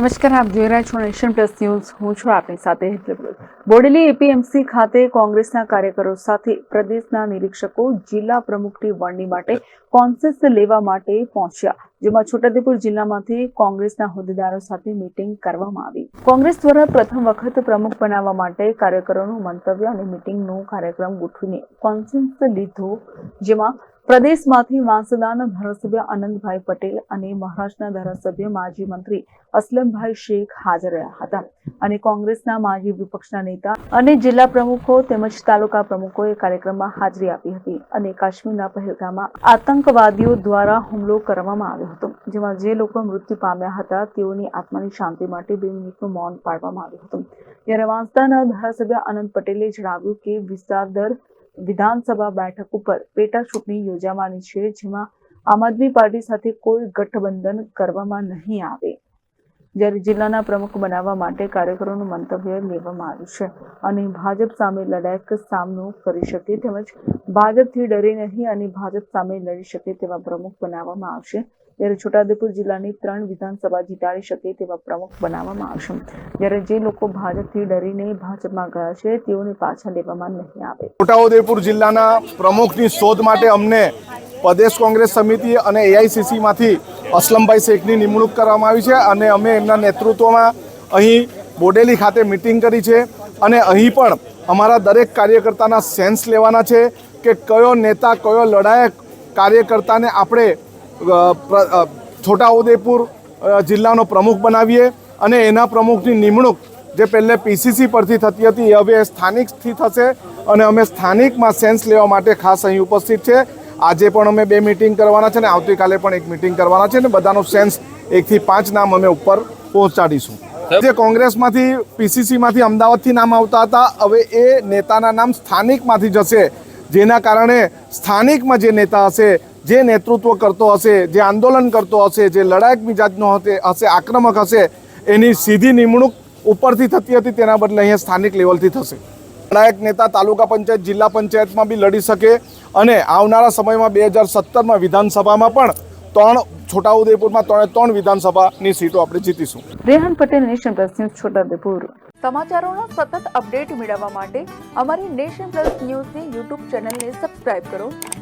નમસ્કાર, આપ જોઈ રહ્યા છો નેશન પ્લસ ન્યૂઝ. હું છું આપની સાથે બોડેલી એપીએમસી ખાતે કોંગ્રેસના કાર્યકરો સાથે પ્રદેશના નિરીક્ષકો, જિલ્લા પ્રમુખની વરણી માટે કોન્સેસ લેવા માટે પહોંચ્યા, જેમાં છોટાઉદેપુર જિલ્લામાંથી કોંગ્રેસના હોદ્દેદારો સાથે મીટિંગ કરવામાં આવી. કોંગ્રેસ દ્વારા પ્રથમ વખત પ્રમુખ બનાવવા માટે કાર્યકરોનું મંતવ્ય અને મીટિંગનો કાર્યક્રમ ગોઠવીને કોન્સેન્સ લીધો, જેમાં પ્રદેશમાંથી વાંસદાના ધારાસભ્ય આનંદભાઈ પટેલ અને મહારાષ્ટ્રના ધારાસભ્ય માજી મંત્રી અસલમભાઈ શેખ હાજર રહ્યા હતા અને કોંગ્રેસના માજી વિપક્ષના નેતા અને જિલ્લા પ્રમુખો તેમજ તાલુકા પ્રમુખોએ કાર્યક્રમમાં હાજરી આપી હતી અને કાશ્મીરના પહેલગામમાં આતંકવાદીઓ દ્વારા હુમલો કરવામાં આવ્યો હતો, જેમાં જે લોકો મૃત્યુ પામ્યા હતા તેઓની આત્માની શાંતિ માટે બે મિનિટનું મૌન પાડવામાં આવ્યું હતું. ત્યારે વાંસદાના ધારાસભ્ય આનંદ પટેલે જણાવ્યું કે વિસ્તાર દર વિધાનસભા બેઠક ઉપર પેટા ચૂંટણી યોજાવાની છે, જેમાં આમ આદમી પાર્ટી સાથે કોઈ ગઠબંધન કરવામાં નહીં આવે. જ્યારે જિલ્લાના પ્રમુખ બનાવવા માટે કાર્યકરોનું મંતવ્ય લેવામાં આવ્યું છે અને ભાજપ સામે લડાયક સામનો કરી શકે તેમજ ભાજપથી ડરે નહીં અને ભાજપ સામે લડી શકે તેવા પ્રમુખ બનાવવામાં આવશે. ત્યારે છોટાઉદેપુર જિલ્લાની ત્રણ વિધાનસભા જીતાડી શકે તેવા પ્રમુખ બનાવવામાં આવશે. જ્યારે જે લોકો ભાજપથી ડરીને ભાજપમાં ગયા છે, તેઓને પાછા લેવામાં નહીં આવે. છોટાઉદેપુર જિલ્લાના પ્રમુખની શોધ માટે અમને પ્રદેશ કોંગ્રેસ સમિતિ અને એઆઈસીસીમાંથી અસલમભાઈ શેખની નિમણૂક કરવામાં આવી છે અને અમે એમના નેતૃત્વમાં અહીં બોડેલી ખાતે મિટિંગ કરી છે અને અહીં પણ અમારા દરેક કાર્યકર્તાના સેન્સ લેવાના છે કે કયો નેતા, કયો લડાયક કાર્યકર્તાને આપણે છોટાઉદેપુર જિલ્લાનો પ્રમુખ બનાવીએ અને એના પ્રમુખની નિમણૂક જે પહેલે પીસીસી પરથી થતી હતી એ હવે સ્થાનિકથી થશે અને અમે સ્થાનિકમાં સેન્સ લેવા માટે ખાસ અહીં ઉપસ્થિત છે. આજે પણ અમે બે મિટિંગ કરવાના છે ને આવતીકાલે પણ એક મિટિંગ કરવાના છે ને બધાનો સેન્સ એકથી પાંચ નામ અમે ઉપર પહોંચાડીશું. જે કોંગ્રેસમાંથી પીસીસીમાંથી અમદાવાદથી નામ આવતા હતા હવે એ નેતાના નામ સ્થાનિકમાંથી જશે. જેના કારણે સ્થાનિકમાં જે નેતા હશે જે નેતૃત્વ કરતો હશે જે આંદોલન કરતો હશે જે લડાયક મિજાજનો હશે હશે આક્રમક હશે એની સીધી નિમણૂક ઉપરથી થતી હતી તેના બદલે અહીંયા સ્થાનિક લેવલથી થશે. લડાયક નેતા તાલુકા પંચાયત જિલ્લા પંચાયતમાં બી લડી શકે અને આવનારા સમયમાં બે હજાર સત્તરમાં વિધાનસભામાં પણ ત્રણ છોટાઉદેપુરમાં ત્રણે ત્રણ વિધાનસભાની સીટો આપણે જીતીશું. Rehan Patel Nation Plus News Chhota Udepur. સમાચારોનો સતત અપડેટ મેળવવા માટે અમારી નેશન પ્લસ ન્યૂઝની યુટ્યુબ ચેનલને સબસ્ક્રાઇબ કરો.